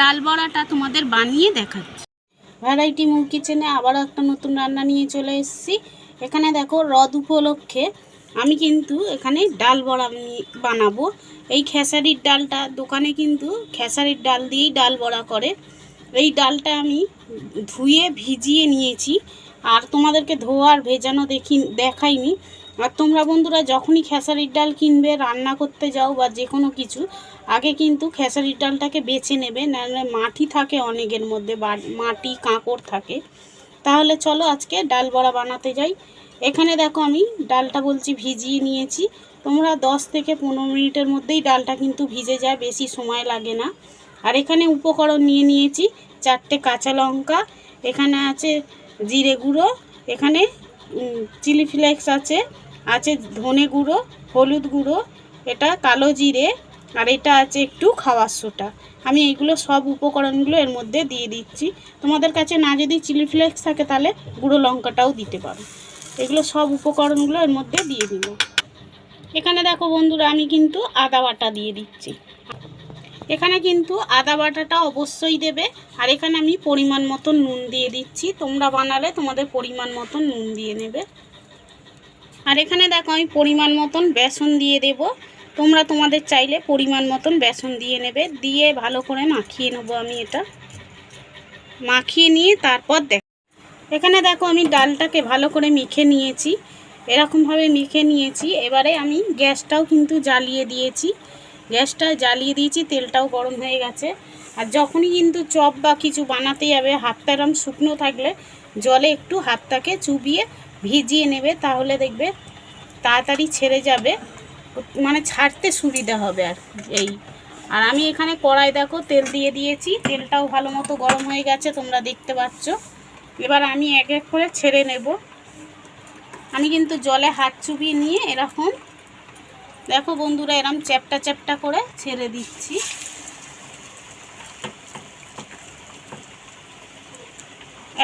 ডাল বড়াটা তোমাদের বানিয়ে দেখাচ্ছি। ভ্যারাইটি মুখ কিচেনে আবারও একটা নতুন রান্না নিয়ে চলে এসেছি। এখানে দেখো রদ উপলক্ষে আমি কিন্তু এখানে ডাল বড়া বানাবো। এই খেসারির ডালটা, দোকানে কিন্তু খেসারির ডাল দিয়েই ডাল বড়া করে। এই ডালটা আমি ধুয়ে ভিজিয়ে নিয়েছি। আর তোমাদেরকে ধোয়া আর ভেজানো দেখি, দেখাইনি। আর তোমরা বন্ধুরা যখনই খেসারির ডাল কিনবে, রান্না করতে যাও বা যে কোনো কিছু, আগে কিন্তু খেসারির ডালটাকে বেছে নেবে। নাহলে মাটি থাকে অনেকের মধ্যে মাটি, কাঁকড় থাকে। তাহলে চলো আজকে ডাল বড়া বানাতে যাই। এখানে দেখো আমি ডালটা বলছি ভিজিয়ে নিয়েছি। তোমরা দশ থেকে পনেরো মিনিটের মধ্যেই ডালটা কিন্তু ভিজে যায়, বেশি সময় লাগে না। আর এখানে উপকরণ নিয়ে নিয়েছি, চারটে কাঁচা লঙ্কা, এখানে আছে জিরে গুঁড়ো, এখানে চিলি ফ্লেক্স আছে আছে ধনে গুঁড়ো, হলুদ গুঁড়ো, এটা কালো জিরে, আর এটা আছে একটু খাওয়ার সোটা। আমি এইগুলো সব উপকরণগুলো এর মধ্যে দিয়ে দিচ্ছি। তোমাদের কাছে না যদি চিলি ফ্লেক্স থাকে তাহলে গুঁড়ো লঙ্কাটাও দিতে পারো। এগুলো সব উপকরণগুলো এর মধ্যে দিয়ে দিল এখানে দেখো বন্ধুরা, আমি কিন্তু আদা বাটা দিয়ে দিচ্ছি। এখানে কিন্তু আদা বাটাটা অবশ্যই দেবে। আর এখানে আমি পরিমাণ মতন নুন দিয়ে দিচ্ছি। তোমরা বানালে তোমাদের পরিমাণ মতন নুন দিয়ে নেবে। আর এখানে দেখো, আমি পরিমাণ মতন বেসন দিয়ে দেব। তোমরা তোমাদের চাইলে পরিমাণ মতন বেসন দিয়ে নেবে। দিয়ে ভালো করে মাখিয়ে নেব আমি এটা। মাখিয়ে নিয়ে তারপর দেখ এখানে দেখো, আমি ডালটাকে ভালো করে মেখে নিয়েছি। এরকমভাবে মেখে নিয়েছি। এবারে আমি গ্যাসটাও কিন্তু জ্বালিয়ে দিয়েছি। গ্যাসটা জ্বালিয়ে দিয়েছি, তেলটাও গরম হয়ে গেছে। আর যখনই কিন্তু চপ বা কিছু বানাতে যাবে, হাতটা এরম শুকনো থাকলে জলে একটু হাতটাকে চুবিয়ে ভিজিয়ে নেবে, তাহলে দেখবে তাড়াতাড়ি ছেড়ে যাবে। মানে ছাড়তে সুবিধা হবে আর এই। আর আমি এখানে কড়াই দেখো, তেল দিয়ে দিয়েছি। তেলটাও ভালো মতো গরম হয়ে গেছে, তোমরা দেখতে পাচ্ছ। এবার আমি এক এক করে ছেড়ে নেব। আমি কিন্তু জলে হাত চুবিয়ে নিয়ে এরকম, দেখো বন্ধুরা এরকম চ্যাপটা চ্যাপটা করে ছেড়ে দিচ্ছি।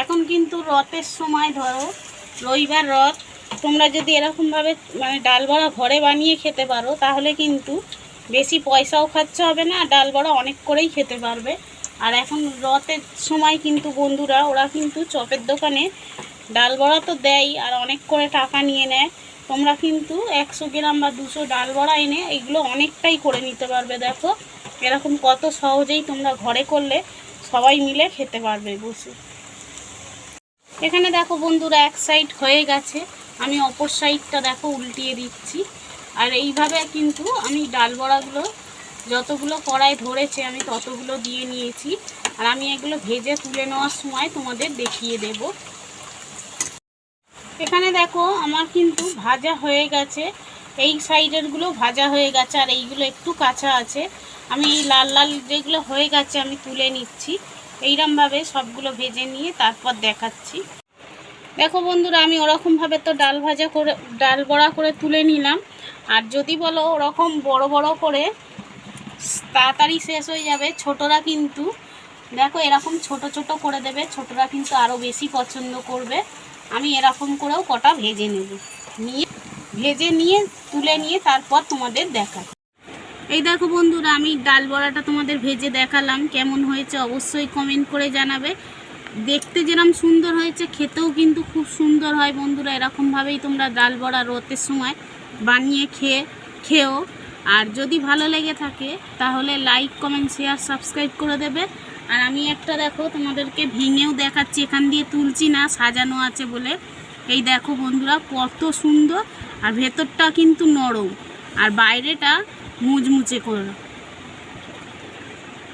এখন কিন্তু রথের সময় ধরো রবিবার রথ। তোমরা যদি এরকমভাবে মানে ডাল বড়া ঘরে বানিয়ে খেতে পারো, তাহলে কিন্তু বেশি পয়সাও খরচা হবে না ডাল বড়া অনেক করেই খেতে পারবে। আর এখন রথের সময় কিন্তু বন্ধুরা, ওরা কিন্তু চপের দোকানে ডাল বড়া তো দেয়, আর অনেক করে টাকা নিয়ে নেয়। তোমরা কিন্তু একশো গ্রাম বা দুশো ডাল বড়া এনে এগুলো অনেকটাই করে নিতে পারবে, দেখো। এরকম কত সহজেই তোমরা ঘরে করলে সবাই মিলে খেতে পারবে বসে। এখানে দেখো বন্ধুরা, এক সাইড হয়ে গেছে। আমি অপর সাইডটা দেখো উল্টিয়ে দিচ্ছি। আর এইভাবে কিন্তু আমি ডাল বড়াগুলো যতগুলো কড়াই ধরেছে, আমি ততগুলো দিয়ে নিয়েছি। আর আমি এগুলো ভেজে তুলে নেওয়ার সময় তোমাদের দেখিয়ে দেব। এখানে দেখো আমার কিন্তু ভাজা হয়ে গেছে। এই সাইডেরগুলো ভাজা হয়ে গেছে, আর এইগুলো একটু কাঁচা আছে। আমি এই লাল লাল যেগুলো হয়ে গেছে আমি তুলে নিচ্ছি। এইরমভাবে সবগুলো ভেজে নিয়ে তারপর দেখাচ্ছি। দেখো বন্ধুরা, আমি ওরকমভাবে তো ডাল ভাজা করে ডাল বড়া করে তুলে নিলাম। আর যদি বলো ওরকম বড় বড় করে, তাড়াতাড়ি শেষ হয়ে যাবে। ছোটরা কিন্তু দেখো এরকম ছোট ছোট করে দেবে। ছোটরা কিন্তু আরও বেশি পছন্দ করবে। আমি এরকম করেও কটা ভেজে নেব। নিয়ে ভেজে নিয়ে তুলে নিয়ে তারপর তোমাদের দেখা এই দেখো বন্ধুরা, আমি ডাল বড়াটা তোমাদের ভেজে দেখালাম, কেমন হয়েছে অবশ্যই কমেন্ট করে জানাবে। দেখতে যেরকম সুন্দর হয়েছে, খেতেও কিন্তু খুব সুন্দর হয় বন্ধুরা এরকমভাবেই তোমরা ডাল বড়া রোতের সময় বানিয়ে খেয়ে, খেও। আর যদি ভালো লেগে থাকে, তাহলে লাইক কমেন্ট শেয়ার সাবস্ক্রাইব করে দেবে। আর আমি একটা দেখো, তোমাদেরকে ভেঙেও দেখাচ্ছি, এখান দিয়ে তুলছি না, সাজানো আছে বলে। এই দেখো বন্ধুরা, কত সুন্দর, আর ভেতরটা কিন্তু নরম। আর বাইরেটা মুচমুচে করে।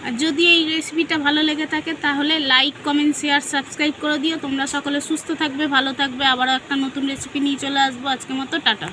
আর যদি এই রেসিপিটা ভালো লেগে থাকে, তাহলে লাইক কমেন্ট শেয়ার সাবস্ক্রাইব করে দিও। তোমরা সকলে সুস্থ থাকবে, ভালো থাকবে। আবারও একটা নতুন রেসিপি নিয়ে চলে আসব। আজকের মতো টাটা।